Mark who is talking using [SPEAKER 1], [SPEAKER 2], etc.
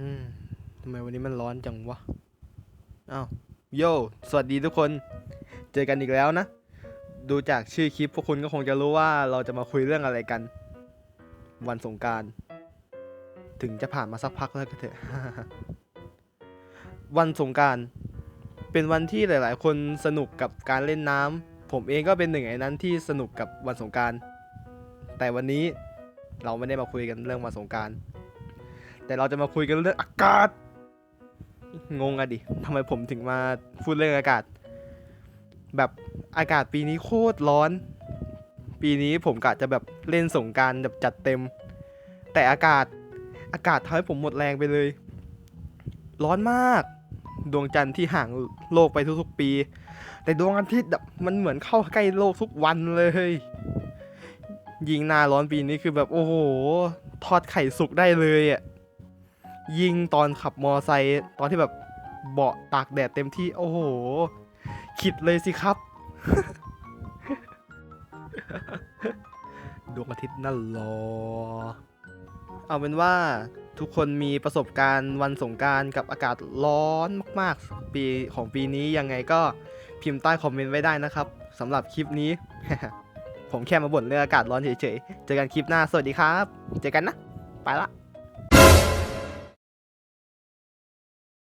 [SPEAKER 1] อืมทำไมวันนี้มันร้อนจังวะอ้าวโย สวัสดีทุกคน เจอกันอีกแล้วนะ ดูจากชื่อคลิปพวกคุณก็คงจะรู้ว่าเราจะมาคุยเรื่องอะไรกัน วันสงการ ถึงจะผ่านมาสักพักแล้วก็เถอะ วันสงการ เป็นวันที่หลาย ๆ คนสนุกกับการเล่นน้ำ ผมเองก็เป็นหนึ่งในนั้นที่สนุกกับวันสงการ แต่วันนี้เราไม่ได้มาคุยกันเรื่องวันสงการ แต่เราจะมาคุยกันเรื่องอากาศ งงอะดิทำไมผมถึงมาพูดเรื่องอากาศ แบบอากาศปีนี้โคตรร้อน ปีนี้ผมกะจะแบบเล่นสงการแบบจัดเต็ม แต่อากาศอากาศทำให้ผมหมดแรงไปเลย ร้อนมาก ดวงจันทร์ที่ห่างโลกไปทุกๆปี แต่ดวงอาทิตย์มันเหมือนเข้าใกล้โลกทุกวันเลยยิงหน้าร้อนปีนี้คือแบบโอ้โห ทอดไข่สุกได้เลยอะ ยิงตอนขับมอไซค์ตอนที่แบบเบาะตากแดดเต็มที่โอ้โห ขิดเลยสิครับ ดวงอาทิตย์นั่นรอ เอาเป็นว่าทุกคนมีประสบการณ์วันสงการกับอากาศร้อนมากๆ ปีของปีนี้ยังไงก็พิมพ์ใต้คอมเมนต์ไว้ได้นะครับสำหรับคลิปนี้ ผมแค่มาบ่นเรื่องอากาศร้อนเฉยๆ เจอกันคลิปหน้าสวัสดีครับ เจอกันนะ ไปละ